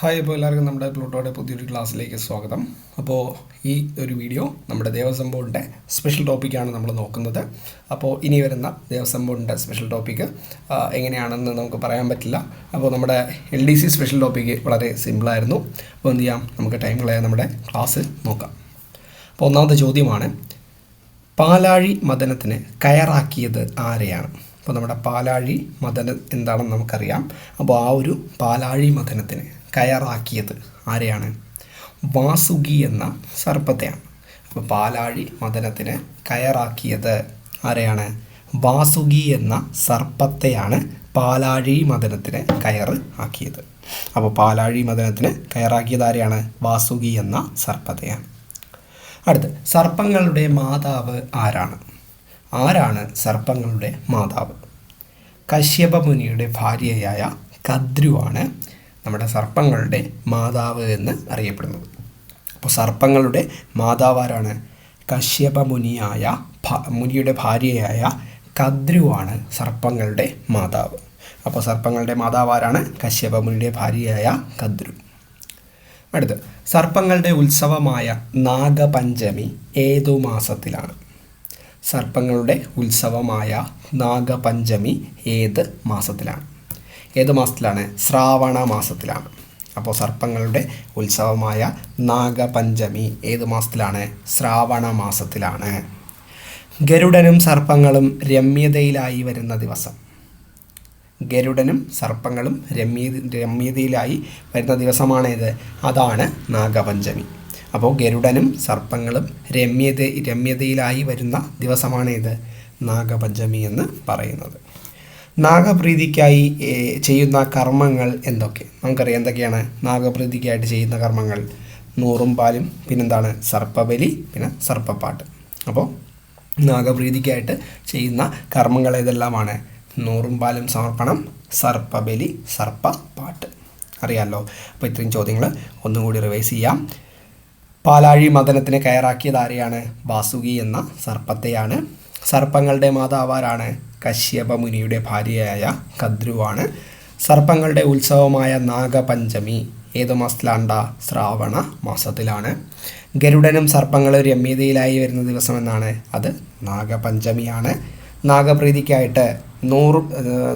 Hi അപ്പോൾ എല്ലാവർക്കും നമ്മുടെ പ്ലൂട്ടോയുടെ പുതിയൊരു ക്ലാസ്സിലേക്ക് സ്വാഗതം. അപ്പോൾ ഈ ഒരു വീഡിയോ നമ്മുടെ ദേവസ്വം ബോർഡിന്റെ സ്പെഷ്യൽ ടോപ്പിക്കാണ് നമ്മൾ നോക്കുന്നത്. അപ്പോൾ ഇനി വരുന്ന ദേവസ്വം ബോർഡിന്റെ സ്പെഷ്യൽ ടോപ്പിക്ക് എങ്ങനെയാണെന്ന് നമുക്ക് പറയാൻ പറ്റില്ല. അപ്പോൾ നമ്മുടെ L D C special topic വളരെ സിമ്പിളായിരുന്നു അപ്പോൾ എന്ത് ചെയ്യാം? നമുക്ക് ടൈം കളയാൻ നമ്മുടെ ക്ലാസ് നോക്കാം. അപ്പോൾ ഒന്നാമത്തെ ചോദ്യമാണ് പാലാഴി മദനത്തിന് കയറാക്കിയത് ആരെയാണ്? അപ്പോൾ നമ്മുടെ പാലാഴി മദനം എന്താണെന്ന് നമുക്കറിയാം. അപ്പോൾ ആ ഒരു പാലാഴി മദനത്തിന് കയറാക്കിയത് ആരെയാണ്? വാസുകി എന്ന സർപ്പത്തെയാണ്. അപ്പോൾ പാലാഴി മദനത്തിന് കയറാക്കിയത് ആരെയാണ്? വാസുകി എന്ന സർപ്പത്തെയാണ് പാലാഴി മദനത്തിന് കയറ് ആക്കിയത്. അപ്പോൾ പാലാഴി മദനത്തിന് കയറാക്കിയത് ആരെയാണ്? വാസുകി എന്ന സർപ്പത്തെയാണ്. അടുത്ത് സർപ്പങ്ങളുടെ മാതാവ് ആരാണ്? ആരാണ് സർപ്പങ്ങളുടെ മാതാവ്? കശ്യപ മുനിയുടെ ഭാര്യയായ കദ്രുവാണ് നമ്മുടെ സർപ്പങ്ങളുടെ മാതാവ് എന്ന് അറിയപ്പെടുന്നത്. അപ്പോൾ സർപ്പങ്ങളുടെ മാതാവാരാണ് കശ്യപ മുനിയായ മുനിയുടെ ഭാര്യയായ കദ്രുവാണ് സർപ്പങ്ങളുടെ മാതാവ്. അപ്പോൾ സർപ്പങ്ങളുടെ മാതാവാരാണ് കശ്യപ മുനിയുടെ ഭാര്യയായ കദ്രു. അടുത്ത് സർപ്പങ്ങളുടെ ഉത്സവമായ നാഗപഞ്ചമി ഏതു മാസത്തിലാണ്? സർപ്പങ്ങളുടെ ഉത്സവമായ നാഗപഞ്ചമി ഏത് മാസത്തിലാണ്? ഏത് മാസത്തിലാണ്? ശ്രാവണ മാസത്തിലാണ്. അപ്പോൾ സർപ്പങ്ങളുടെ ഉത്സവമായ നാഗപഞ്ചമി ഏത് മാസത്തിലാണ്? ശ്രാവണ മാസത്തിലാണ്. ഗരുഡനും സർപ്പങ്ങളും രമ്യതയിലായി വരുന്ന ദിവസം. ഗരുഡനും സർപ്പങ്ങളും രമ്യ രമ്യതയിലായി വരുന്ന ദിവസമാണേത്? അതാണ് നാഗപഞ്ചമി. അപ്പോൾ ഗരുഡനും സർപ്പങ്ങളും രമ്യത രമ്യതയിലായി വരുന്ന ദിവസമാണേത് നാഗപഞ്ചമി എന്ന് പറയുന്നത്. നാഗപ്രീതിക്കായി ചെയ്യുന്ന കർമ്മങ്ങൾ എന്തൊക്കെ? നമുക്കറിയാം എന്തൊക്കെയാണ് നാഗപ്രീതിക്കായിട്ട് ചെയ്യുന്ന കർമ്മങ്ങൾ. നൂറും പാലും പിന്നെന്താണ്? സർപ്പബലി പിന്നെ സർപ്പപ്പാട്ട്. അപ്പോൾ നാഗപ്രീതിക്കായിട്ട് ചെയ്യുന്ന കർമ്മങ്ങൾ ഏതെല്ലാമാണ്? നൂറും പാലും സമർപ്പണം സർപ്പബലി സർപ്പപ്പാട്ട്. അറിയാമല്ലോ അപ്പോൾ ഇത്രയും ചോദ്യങ്ങൾ ഒന്നുകൂടി റിവൈസ് ചെയ്യാം. പാലാഴി മദനത്തിന് കയറാക്കിയത് ആരെയാണ്? വാസുകി എന്ന സർപ്പത്തെയാണ്. സർപ്പങ്ങളുടെ മാതാവാരാണ് കശ്യപ മുനിയുടെ ഭാര്യയായ കദ്രുവാണ്. സർപ്പങ്ങളുടെ ഉത്സവമായ നാഗപഞ്ചമി ഏതു മാസത്തിലാണ്ട? ശ്രാവണ മാസത്തിലാണ്. ഗരുഡനും സർപ്പങ്ങളും രമ്യതയിലായി വരുന്ന ദിവസം എന്നാണ് അത് നാഗപഞ്ചമിയാണ്. നാഗപ്രീതിക്കായിട്ട് നൂറും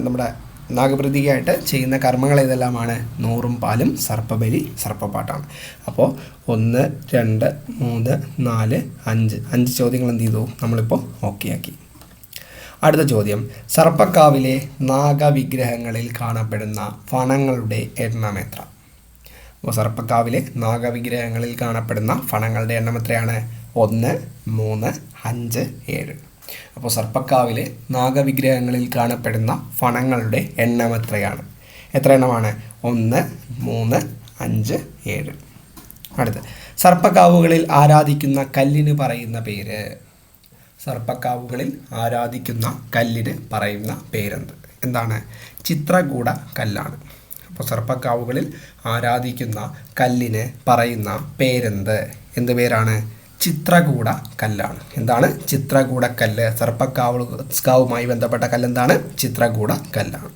നമ്മുടെ നാഗപ്രീതിക്കായിട്ട് ചെയ്യുന്ന കർമ്മങ്ങൾ ഏതെല്ലാമാണ്? നൂറും പാലും സർപ്പബലി സർപ്പപ്പാട്ടാണ് അപ്പോൾ ഒന്ന് രണ്ട് മൂന്ന് നാല് അഞ്ച്. അഞ്ച് ചോദ്യങ്ങൾ എന്ത് ചെയ്തു? നമ്മളിപ്പോൾ ഓക്കെ ആക്കി. അടുത്ത ചോദ്യം. സർപ്പക്കാവിലെ നാഗവിഗ്രഹങ്ങളിൽ കാണപ്പെടുന്ന ഫണങ്ങളുടെ എണ്ണം എത്ര? അപ്പോൾ സർപ്പക്കാവിലെ നാഗവിഗ്രഹങ്ങളിൽ കാണപ്പെടുന്ന ഫണങ്ങളുടെ എണ്ണം എത്രയാണ്? ഒന്ന് മൂന്ന് അഞ്ച് ഏഴ്. അപ്പോൾ സർപ്പക്കാവിലെ നാഗവിഗ്രഹങ്ങളിൽ കാണപ്പെടുന്ന ഫണങ്ങളുടെ എണ്ണം എത്രയാണ്? എത്ര എണ്ണമാണ്? ഒന്ന് മൂന്ന് അഞ്ച് ഏഴ്. അടുത്ത്. സർപ്പക്കാവുകളിൽ ആരാധിക്കുന്ന കല്ലിന് പറയുന്ന പേര്. സർപ്പക്കാവുകളിൽ ആരാധിക്കുന്ന കല്ലിന് പറയുന്ന പേരെന്ത്? എന്താണ്? ചിത്രകൂട കല്ലാണ്. അപ്പോൾ സർപ്പക്കാവുകളിൽ ആരാധിക്കുന്ന കല്ലിന് പറയുന്ന പേരെന്ത്? എന്ത് പേരാണ്? ചിത്രകൂട കല്ലാണ്. എന്താണ്? ചിത്രകൂട കല്ല്. സർപ്പക്കാവ് കാവുമായി ബന്ധപ്പെട്ട കല്ലെന്താണ്? ചിത്രകൂട കല്ലാണ്.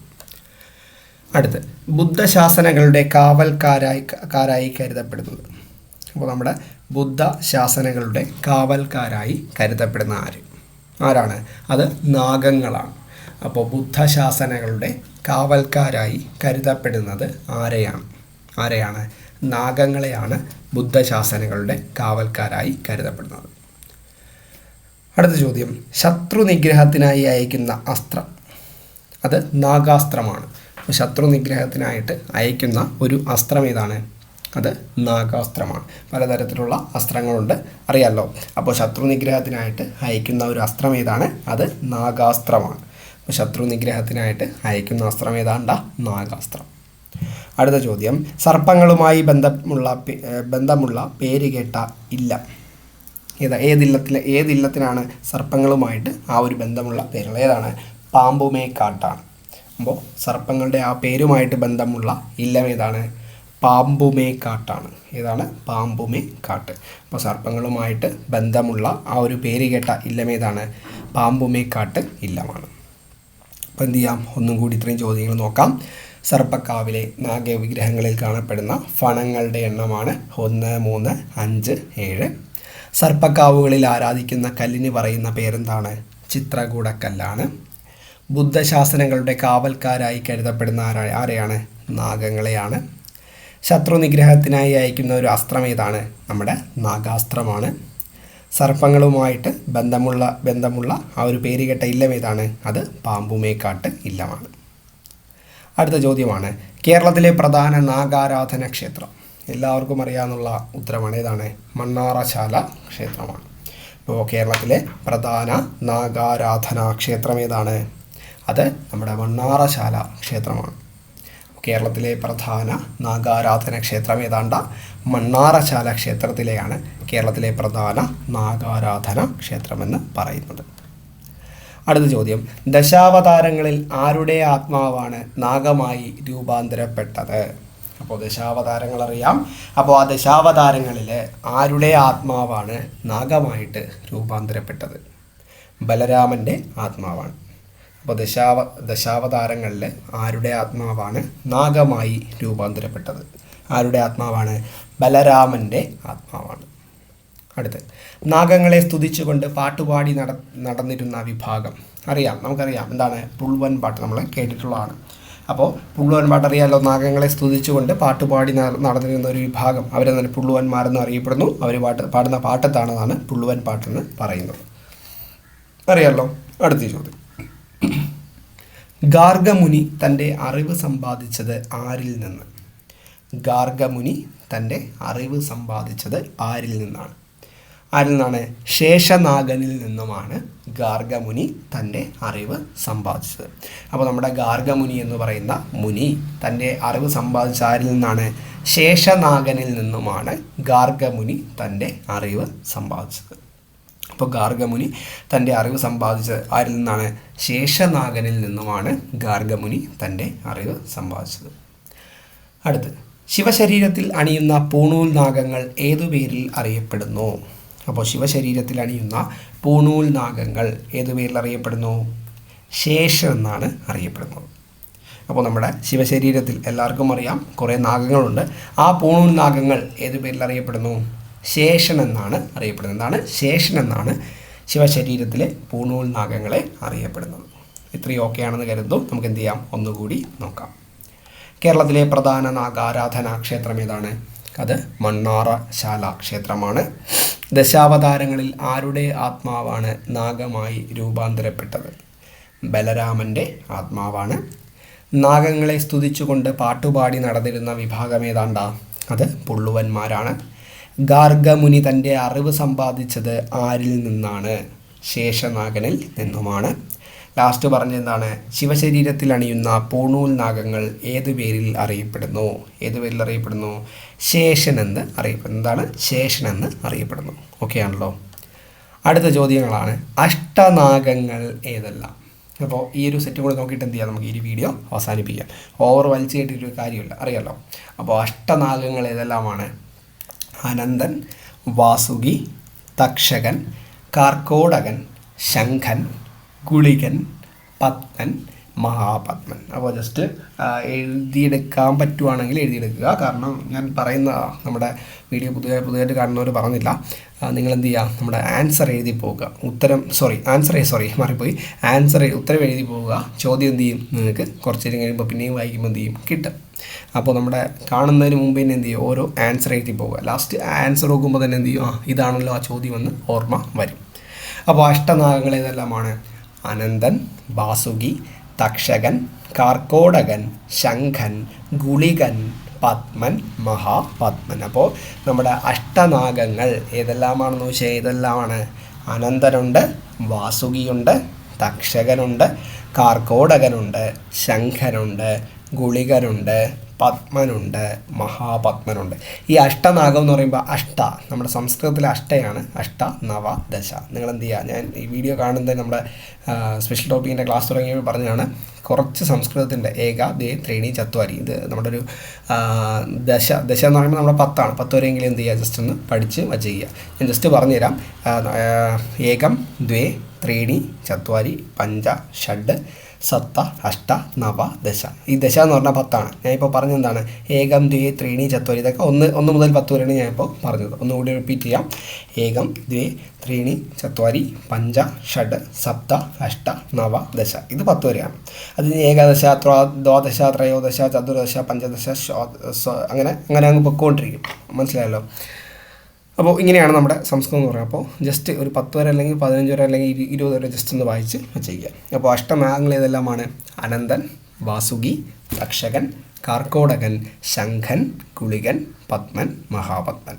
അടുത്ത്. ബുദ്ധശാസനകളുടെ കാവൽക്കാരായി കാരായി കരുതപ്പെടുന്നത്. നമ്മുടെ ബുദ്ധ ശാസനകളുടെ കാവൽക്കാരായി കരുതപ്പെടുന്ന ആര്? ആരാണ്? അത് നാഗങ്ങളാണ്. അപ്പോൾ ബുദ്ധ ബുദ്ധശാസനകളുടെ കാവൽക്കാരായി കരുതപ്പെടുന്നത് ആരെയാണ്? ആരെയാണ്? നാഗങ്ങളെയാണ് ബുദ്ധശാസനകളുടെ കാവൽക്കാരായി കരുതപ്പെടുന്നത്. അടുത്ത ചോദ്യം. ശത്രു നിഗ്രഹത്തിനായി അയക്കുന്ന അസ്ത്രം. അത് നാഗാസ്ത്രമാണ്. അപ്പോൾ ശത്രു നിഗ്രഹത്തിനായിട്ട് അയക്കുന്ന ഒരു അസ്ത്രം ഏതാണ്? അത് നാഗാസ്ത്രമാണ്. പലതരത്തിലുള്ള അസ്ത്രങ്ങളുണ്ട്. അറിയാമല്ലോ അപ്പോൾ ശത്രു നിഗ്രഹത്തിനായിട്ട് അയക്കുന്ന ഒരു അസ്ത്രം ഏതാണ്? അത് നാഗാസ്ത്രമാണ്. അപ്പോൾ ശത്രു നിഗ്രഹത്തിനായിട്ട് അയക്കുന്ന അസ്ത്രം ഏതാണ്ട? നാഗാസ്ത്രം. അടുത്ത ചോദ്യം. സർപ്പങ്ങളുമായി ബന്ധമുള്ള ബന്ധമുള്ള പേര് കേട്ട ഇല്ല. ഏതാ? ഏതില്ലത്തിൽ ഏതില്ലത്തിനാണ് സർപ്പങ്ങളുമായിട്ട് ആ ഒരു ബന്ധമുള്ള പേരുകൾ ഏതാണ്? പാമ്പുമേ കാട്ടാണ് അപ്പോൾ സർപ്പങ്ങളുടെ ആ പേരുമായിട്ട് ബന്ധമുള്ള ഇല്ലം ഏതാണ്? പാമ്പുമേ കാട്ടാണ്. ഏതാണ്? പാമ്പുമേ കാട്ട്. അപ്പോൾ സർപ്പങ്ങളുമായിട്ട് ബന്ധമുള്ള ആ ഒരു പേര് കേട്ട ഇല്ലമേതാണ് പാമ്പുമേ കാട്ട് ഇല്ലമാണ്. അപ്പോൾ എന്ത് ചെയ്യാം? ഒന്നും കൂടി ഇത്രയും ചോദ്യങ്ങൾ നോക്കാം. സർപ്പക്കാവിലെ നാഗവിഗ്രഹങ്ങളിൽ കാണപ്പെടുന്ന ഫണങ്ങളുടെ എണ്ണമാണ് ഒന്ന് മൂന്ന് അഞ്ച് ഏഴ്. സർപ്പക്കാവുകളിൽ ആരാധിക്കുന്ന കല്ലിന് പറയുന്ന പേരെന്താണ്? ചിത്രകൂടക്കല്ലാണ്. ബുദ്ധശാസനങ്ങളുടെ കാവൽക്കാരായി കരുതപ്പെടുന്ന ആരാ ആരെയാണ്? നാഗങ്ങളെയാണ്. ശത്രു നിഗ്രഹത്തിനായി അയക്കുന്ന ഒരു അസ്ത്രം ഏതാണ് നമ്മുടെ നാഗാസ്ത്രമാണ്. സർപ്പങ്ങളുമായിട്ട് ബന്ധമുള്ള ബന്ധമുള്ള ആ ഒരു പേരുകെട്ട ഇല്ലം ഏതാണ്? അത് പാമ്പുമേക്കാട്ട് ഇല്ലമാണ്. അടുത്ത ചോദ്യമാണ് കേരളത്തിലെ പ്രധാന നാഗാരാധന ക്ഷേത്രം. എല്ലാവർക്കും അറിയാവുന്ന ഉത്തരമാണ് ഏതാണ്? മണ്ണാറശാല ക്ഷേത്രമാണ്. ഇപ്പോൾ കേരളത്തിലെ പ്രധാന നാഗാരാധനാ ക്ഷേത്രം ഏതാണ്? അത് നമ്മുടെ മണ്ണാറശാല ക്ഷേത്രമാണ്. കേരളത്തിലെ പ്രധാന നാഗാരാധന ക്ഷേത്രം ഏതാണ്ട മണ്ണാറശാല ക്ഷേത്രത്തിലെയാണ് കേരളത്തിലെ പ്രധാന നാഗാരാധന ക്ഷേത്രമെന്ന് പറയുന്നത്. അടുത്ത ചോദ്യം. ദശാവതാരങ്ങളിൽ ആരുടെ ആത്മാവാണ് നാഗമായി രൂപാന്തരപ്പെട്ടത്? അപ്പോൾ ദശാവതാരങ്ങൾ അറിയാം അപ്പോൾ ആ ദശാവതാരങ്ങളിൽ ആരുടെ ആത്മാവാണ് നാഗമായിട്ട് രൂപാന്തരപ്പെട്ടത്? ബലരാമന്റെ ആത്മാവാണ്. അപ്പോൾ ദശാവ ദശാവതാരങ്ങളിൽ ആരുടെ ആത്മാവാണ് നാഗമായി രൂപാന്തരപ്പെട്ടത്? ആരുടെ ആത്മാവാണ്? ബലരാമന്റെ ആത്മാവാണ്. അടുത്ത്. നാഗങ്ങളെ സ്തുതിച്ചുകൊണ്ട് പാട്ടുപാടി നട നടന്നിരുന്ന വിഭാഗം. അറിയാം നമുക്കറിയാം എന്താണ് പുൾവൻ പാട്ട് നമ്മൾ കേട്ടിട്ടുള്ളതാണ്. അപ്പോൾ പുള്ളുവൻ അറിയാമല്ലോ നാഗങ്ങളെ സ്തുതിച്ചുകൊണ്ട് പാട്ടുപാടി നടന്നിരുന്ന ഒരു വിഭാഗം. അവരെ തന്നെ പുള്ളുവന്മാരെന്ന് അറിയപ്പെടുന്നു. അവർ പാട്ട് പാടുന്ന പാട്ടത്താണെന്നാണ് പുള്ളുവൻ പാട്ടെന്ന് പറയുന്നത്. അറിയാമല്ലോ അടുത്ത ചോദ്യം. ഗാർഗമുനി തന്റെ അറിവ് സമ്പാദിച്ചത് ആരിൽ നിന്ന്? ഗാർഗമുനി തന്റെ അറിവ് സമ്പാദിച്ചത് ആരിൽ നിന്നാണ്? ആരിൽ നിന്നാണ്? ശേഷനാഗനിൽ നിന്നുമാണ് ഗാർഗമുനി തന്റെ അറിവ് സമ്പാദിച്ചത്. അപ്പോൾ നമ്മുടെ ഗാർഗമുനി എന്ന് പറയുന്ന മുനി തന്റെ അറിവ് സമ്പാദിച്ച ആരിൽ നിന്നാണ്? ശേഷനാഗനിൽ നിന്നുമാണ് ഗാർഗമുനി തന്റെ അറിവ് സമ്പാദിച്ചത്. അപ്പോൾ ഗാർഗമുനി തന്റെ അറിവ് സമ്പാദിച്ചത് ആരിൽ നിന്നാണ്? ശേഷനാഗനിൽ നിന്നുമാണ് ഗാർഗമുനി തന്റെ അറിവ് സമ്പാദിച്ചത്. അടുത്ത് ശിവശരീരത്തിൽ അണിയുന്ന പൂണൂൽ നാഗങ്ങൾ ഏതു പേരിൽ അറിയപ്പെടുന്നു? അപ്പോൾ ശിവശരീരത്തിൽ അണിയുന്ന പൂണൂൽ നാഗങ്ങൾ ഏതു പേരിൽ അറിയപ്പെടുന്നു? ശേഷം എന്നാണ് അറിയപ്പെടുന്നത്. അപ്പോൾ നമ്മുടെ ശിവശരീരത്തിൽ എല്ലാവർക്കും അറിയാം. കുറേ നാഗങ്ങളുണ്ട്. ആ പൂണൂൽ നാഗങ്ങൾ ഏതു പേരിൽ അറിയപ്പെടുന്നു? ശേഷൻ എന്നാണ് അറിയപ്പെടുന്നത്. എന്താണ്? ശേഷൻ എന്നാണ് ശിവശരീരത്തിലെ പൂണൂൽ നാഗങ്ങളെ അറിയപ്പെടുന്നത്. ഇത്രയും ഓക്കെ ആണെന്ന് കരുതുന്നു. നമുക്ക് എന്ത് ചെയ്യാം? ഒന്നുകൂടി നോക്കാം. കേരളത്തിലെ പ്രധാന നാഗാരാധനാ ക്ഷേത്രം ഏതാണ്? അത് മണ്ണാറശാല ക്ഷേത്രമാണ്. ദശാവതാരങ്ങളിൽ ആരുടെ ആത്മാവാണ് നാഗമായി രൂപാന്തരപ്പെട്ടത്? ബലരാമന്റെ ആത്മാവാണ്. നാഗങ്ങളെ സ്തുതിച്ചുകൊണ്ട് പാട്ടുപാടി നടന്നിരുന്ന വിഭാഗം ഏതാണ്ട? അത് പുള്ളുവന്മാരാണ്. ഗാർഗമുനി തന്റെ അറിവ് സമ്പാദിച്ചത് ആരിൽ നിന്നാണ്? ശേഷനാഗനിൽ നിന്നുമാണ്. ലാസ്റ്റ് പറഞ്ഞെന്താണ് ശിവശരീരത്തിൽ അണിയുന്ന പൂണൂൽ നാഗങ്ങൾ ഏതു പേരിൽ അറിയപ്പെടുന്നു? ഏതു പേരിൽ അറിയപ്പെടുന്നു? ശേഷൻ എന്ന് അറിയപ്പെടുന്നു. എന്താണ്? ശേഷൻ എന്ന് അറിയപ്പെടുന്നു. ഓക്കെ ആണല്ലോ. അടുത്ത ചോദ്യങ്ങളാണ്. അഷ്ടനാഗങ്ങൾ ഏതെല്ലാം? അപ്പോൾ ഈ ഒരു സെറ്റ് കൂടെ നോക്കിയിട്ട് എന്ത് ചെയ്യാം? നമുക്ക് ഈ ഒരു വീഡിയോ അവസാനിപ്പിക്കാം. ഓവർ വലിച്ചു കേട്ടിട്ടൊരു കാര്യമില്ല. അറിയാമല്ലോ അപ്പോൾ അഷ്ടനാഗങ്ങൾ ഏതെല്ലാമാണ്? അനന്തൻ വാസുകി തക്ഷകൻ കാർക്കോടകൻ ശംഖൻ ഗുളികൻ പത്മൻ മഹാപത്മൻ. അപ്പോൾ ജസ്റ്റ് എഴുതിയെടുക്കാൻ പറ്റുവാണെങ്കിൽ എഴുതിയെടുക്കുക. കാരണം ഞാൻ പറയുന്ന നമ്മുടെ വീഡിയോ പുതിയ പുതിയതായിട്ട് കാണുന്നവർ പറഞ്ഞില്ല. നിങ്ങൾ എന്ത് ചെയ്യുക? നമ്മുടെ ആൻസർ എഴുതി പോവുക. ഉത്തരം സോറി ആൻസർ സോറി മാറിപ്പോയി. ആൻസർ ഉത്തരം എഴുതി പോവുക. ചോദ്യം എന്ത് ചെയ്യും? നിങ്ങൾക്ക് കുറച്ച് നേരം കഴിയുമ്പോൾ പിന്നെയും വായിക്കുമ്പോൾ എന്ത് ചെയ്യും? കിട്ടും. അപ്പോൾ നമ്മുടെ കാണുന്നതിന് മുമ്പ് തന്നെ എന്ത് ചെയ്യും? ഓരോ ആൻസർ എഴുതി പോവുക. ലാസ്റ്റ് ആൻസർ നോക്കുമ്പോൾ തന്നെ എന്ത് ചെയ്യും? ആ ഇതാണല്ലോ ആ ചോദ്യം എന്ന് ഓർമ്മ വരും. അപ്പോൾ അഷ്ടനാഗങ്ങൾ ഏതെല്ലാമാണ്? അനന്തൻ വാസുകി തക്ഷകൻ കാർക്കോടകൻ ശംഖൻ ഗുളികൻ പത്മൻ മഹാപത്മൻ. അപ്പോൾ നമ്മുടെ അഷ്ടനാഗങ്ങൾ ഏതെല്ലാമാണെന്ന് വെച്ചാൽ ഏതെല്ലാമാണ്? അനന്തനുണ്ട് വാസുകിയുണ്ട് തക്ഷകനുണ്ട് കാർക്കോടകനുണ്ട് ശംഖനുണ്ട് ഗുളികനുണ്ട് പത്മനുണ്ട് മഹാപത്മനുണ്ട്. ഈ അഷ്ടനാഗം എന്ന് പറയുമ്പോൾ അഷ്ട നമ്മുടെ സംസ്കൃതത്തിലെ അഷ്ടയാണ് അഷ്ട നവ ദശ. നിങ്ങൾ എന്ത് ചെയ്യുക ഞാൻ ഈ വീഡിയോ കാണുന്നത് നമ്മുടെ സ്പെഷ്യൽ ടോപ്പിക്കിന്റെ ക്ലാസ് തുടങ്ങിയപ്പോൾ പറഞ്ഞതാണ് കുറച്ച് സംസ്കൃതത്തിന്റെ ഏക ദേ ത്രേണി ചത്വാരി. ഇത് നമ്മുടെ ഒരു ദശ ദശ എന്ന് പറയുമ്പോൾ നമ്മുടെ പത്താണ്. പത്ത് വരെയെങ്കിലും എന്ത് ചെയ്യുക ജസ്റ്റ് ഒന്ന് പഠിച്ച് വച്ചിരിക്കുക ഞാൻ ജസ്റ്റ് പറഞ്ഞുതരാം. ഏകം ദ്വേ ത്രീണി ചത്വാരി പഞ്ച ഷഡ് സപ്ത അഷ്ട നവ ദശ. ഈ ദശ എന്ന് പറഞ്ഞാൽ പത്താണ്. ഞാനിപ്പോൾ പറഞ്ഞെന്താണ്? ഏകം ദ്വേ ത്രീണി ചത്വരി ഇതൊക്കെ ഒന്ന് ഒന്ന് മുതൽ പത്ത് വരെയാണ് ഞാനിപ്പോൾ പറഞ്ഞത്. ഒന്നുകൂടി റിപ്പീറ്റ് ചെയ്യാം. ഏകം ദ്വേ ത്രീണി ചത്വാരി പഞ്ച ഷഡ് സപ്ത അഷ്ട നവ ദശ. ഇത് പത്ത് വരെയാണ്. അതിന് ഏകാദശ ദ്വാദശ ത്രയോദശ ചതുർദശ പഞ്ചദശ അങ്ങനെ അങ്ങനെ അങ്ങ് പൊക്കോണ്ടിരിക്കും. മനസ്സിലായല്ലോ? അപ്പോൾ ഇങ്ങനെയാണ് നമ്മുടെ സംസ്കൃതം എന്ന് പറയുന്നത്. അപ്പോൾ ജസ്റ്റ് ഒരു പത്ത് വരെ അല്ലെങ്കിൽ പതിനഞ്ച് വരെ അല്ലെങ്കിൽ ഇരു- ഇരുപത് വരെ ജസ്റ്റ് ഒന്ന് വായിച്ച് വെച്ചേക്കുക. അപ്പോൾ അഷ്ടമാകങ്ങൾ ഏതെല്ലാമാണ്? അനന്തൻ വാസുകി തക്ഷകൻ കാർക്കോടകൻ ശംഖൻ കുളികൻ പത്മൻ മഹാപത്മൻ.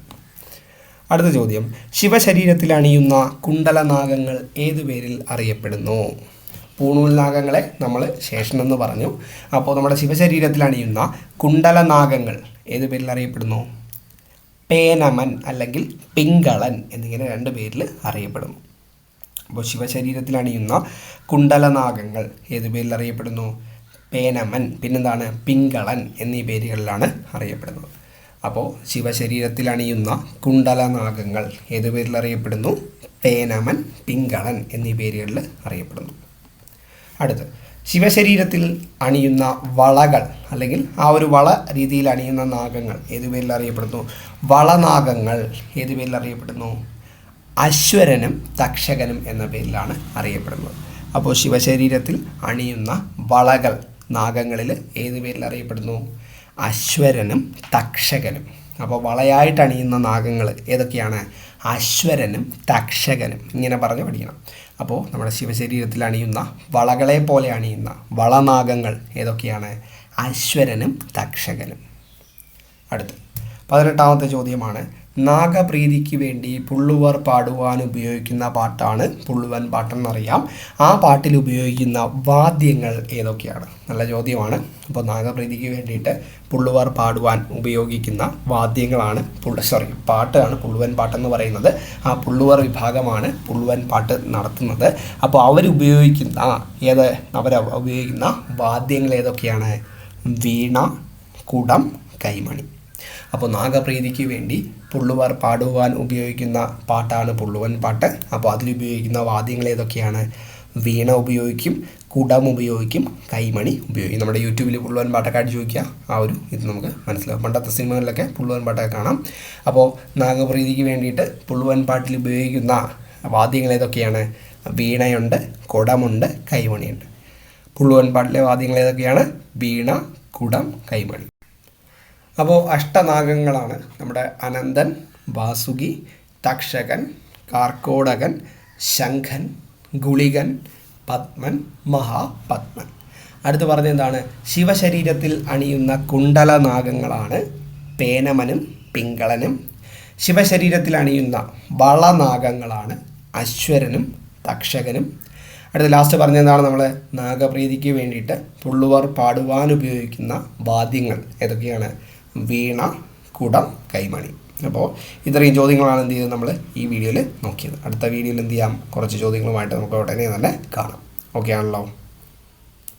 അടുത്ത ചോദ്യം. ശിവശരീരത്തിൽ അണിയുന്ന കുണ്ടലനാഗങ്ങൾ ഏതു പേരിൽ അറിയപ്പെടുന്നു? പൂണൂൽ നാഗങ്ങളെ നമ്മൾ ശേഷൻ എന്ന് പറഞ്ഞു. അപ്പോൾ നമ്മുടെ ശിവശരീരത്തിൽ അണിയുന്ന കുണ്ടലനാഗങ്ങൾ ഏതു പേരിൽ അറിയപ്പെടുന്നു? പേനമൻ അല്ലെങ്കിൽ പിങ്കളൻ എന്നിങ്ങനെ രണ്ട് പേരിൽ അറിയപ്പെടുന്നു. അപ്പോൾ ശിവശരീരത്തിൽ അണിയുന്ന കുണ്ടലനാഗങ്ങൾ ഏത് പേരിൽ അറിയപ്പെടുന്നു? പേനമൻ പിന്നെന്താണ്? പിങ്കളൻ എന്നീ പേരുകളിലാണ് അറിയപ്പെടുന്നത്. അപ്പോൾ ശിവശരീരത്തിൽ അണിയുന്ന കുണ്ടലനാഗങ്ങൾ ഏത് പേരിൽ അറിയപ്പെടുന്നു? പേനമൻ പിങ്കളൻ എന്നീ പേരുകളിൽ അറിയപ്പെടുന്നു. അടുത്ത് ശിവശരീരത്തിൽ അണിയുന്ന വളകൾ അല്ലെങ്കിൽ ആ ഒരു വള രീതിയിൽ അണിയുന്ന നാഗങ്ങൾ ഏതു പേരിൽ അറിയപ്പെടുന്നു? വളനാഗങ്ങൾ ഏതു പേരിൽ അറിയപ്പെടുന്നു? അശ്വരനും തക്ഷകനും എന്ന പേരിലാണ് അറിയപ്പെടുന്നത്. അപ്പോൾ ശിവശരീരത്തിൽ അണിയുന്ന വളകൾ നാഗങ്ങളിൽ ഏതു പേരിൽ അറിയപ്പെടുന്നു? അശ്വരനും തക്ഷകനും. അപ്പോൾ വളയായിട്ട് അണിയുന്ന നാഗങ്ങൾ ഏതൊക്കെയാണ്? അശ്വരനും തക്ഷകനും. ഇങ്ങനെ പറഞ്ഞ് പഠിക്കണം. അപ്പോൾ നമ്മുടെ ശിവശരീരത്തിൽ അണിയുന്ന വളകളെ പോലെ അണിയുന്ന വളനാഗങ്ങൾ ഏതൊക്കെയാണ്? അശ്വരനും തക്ഷകനും. അടുത്ത് പതിനെട്ടാമത്തെ ചോദ്യമാണ് നാഗപ്രീതിക്ക് വേണ്ടി പുള്ളുവർ പാടുവാൻ ഉപയോഗിക്കുന്ന പാട്ടാണ് പുള്ളുവൻ പാട്ടെന്നറിയാം. ആ പാട്ടിൽ ഉപയോഗിക്കുന്ന വാദ്യങ്ങൾ ഏതൊക്കെയാണ്? നല്ല ചോദ്യമാണ്. അപ്പോൾ നാഗപ്രീതിക്ക് വേണ്ടിയിട്ട് പുള്ളുവർ പാടുവാൻ ഉപയോഗിക്കുന്ന വാദ്യങ്ങളാണ് പുള്ള സോറി പാട്ടാണ് പുള്ളുവൻ പാട്ടെന്ന് പറയുന്നത്. ആ പുള്ളുവർ വിഭാഗമാണ് പുള്ളുവൻ പാട്ട് നടത്തുന്നത്. അപ്പോൾ അവരുപയോഗിക്കുന്ന ഏത് അവർ ഉപയോഗിക്കുന്ന വാദ്യങ്ങൾ ഏതൊക്കെയാണ്? വീണ കുടം കൈമണി. അപ്പോൾ നാഗപ്രീതിക്ക് വേണ്ടി പുള്ളുവാർ പാടുവാൻ ഉപയോഗിക്കുന്ന പാട്ടാണ് പുള്ളുവൻ പാട്ട്. അപ്പോൾ അതിലുപയോഗിക്കുന്ന വാദ്യങ്ങൾ ഏതൊക്കെയാണ്? വീണ ഉപയോഗിക്കും കുടം ഉപയോഗിക്കും കൈമണി ഉപയോഗിക്കും. നമ്മുടെ യൂട്യൂബിൽ പുള്ളുവൻ പാട്ടൊക്കെ അടിച്ചു നോക്കിയാൽ ആ ഒരു ഇത് നമുക്ക് മനസ്സിലാവും. പണ്ടത്തെ സിനിമകളിലൊക്കെ പുള്ളുവൻ പാട്ടൊക്കെ കാണാം. അപ്പോൾ നാഗപ്രീതിക്ക് വേണ്ടിയിട്ട് പുള്ളുവൻ പാട്ടിൽ ഉപയോഗിക്കുന്ന വാദ്യങ്ങൾ ഏതൊക്കെയാണ്? വീണയുണ്ട് കുടമുണ്ട് കൈമണിയുണ്ട്. പുള്ളുവൻ പാട്ടിലെ വാദ്യങ്ങൾ ഏതൊക്കെയാണ്? വീണ കുടം കൈമണി. അപ്പോൾ അഷ്ടനാഗങ്ങളാണ് നമ്മുടെ അനന്തൻ വാസുകി തക്ഷകൻ കാർക്കോടകൻ ശംഖൻ ഗുളികൻ പത്മൻ മഹാപത്മൻ. അടുത്ത് പറഞ്ഞ എന്താണ്? ശിവശരീരത്തിൽ അണിയുന്ന കുണ്ടലനാഗങ്ങളാണ് പേനമനും പിങ്കളനും. ശിവശരീരത്തിൽ അണിയുന്ന വളനാഗങ്ങളാണ് അശ്വരനും തക്ഷകനും. അടുത്ത ലാസ്റ്റ് പറഞ്ഞതാണ് നമ്മൾ നാഗപ്രീതിക്ക് വേണ്ടിയിട്ട് പുള്ളുവർ പാടുവാൻ ഉപയോഗിക്കുന്ന വാദ്യങ്ങൾ ഏതൊക്കെയാണ്? വീണ കുടം കൈമണി. അപ്പോൾ ഇത്രയും ചോദ്യങ്ങളാണ് എന്ത് ചെയ്തത് നമ്മൾ ഈ വീഡിയോയിൽ നോക്കിയത്. അടുത്ത വീഡിയോയിൽ എന്ത് ചെയ്യാം? കുറച്ച് ചോദ്യങ്ങളുമായിട്ട് നമുക്ക് ഉടനെ തന്നെ കാണാം. ഓക്കെ ആണല്ലോ?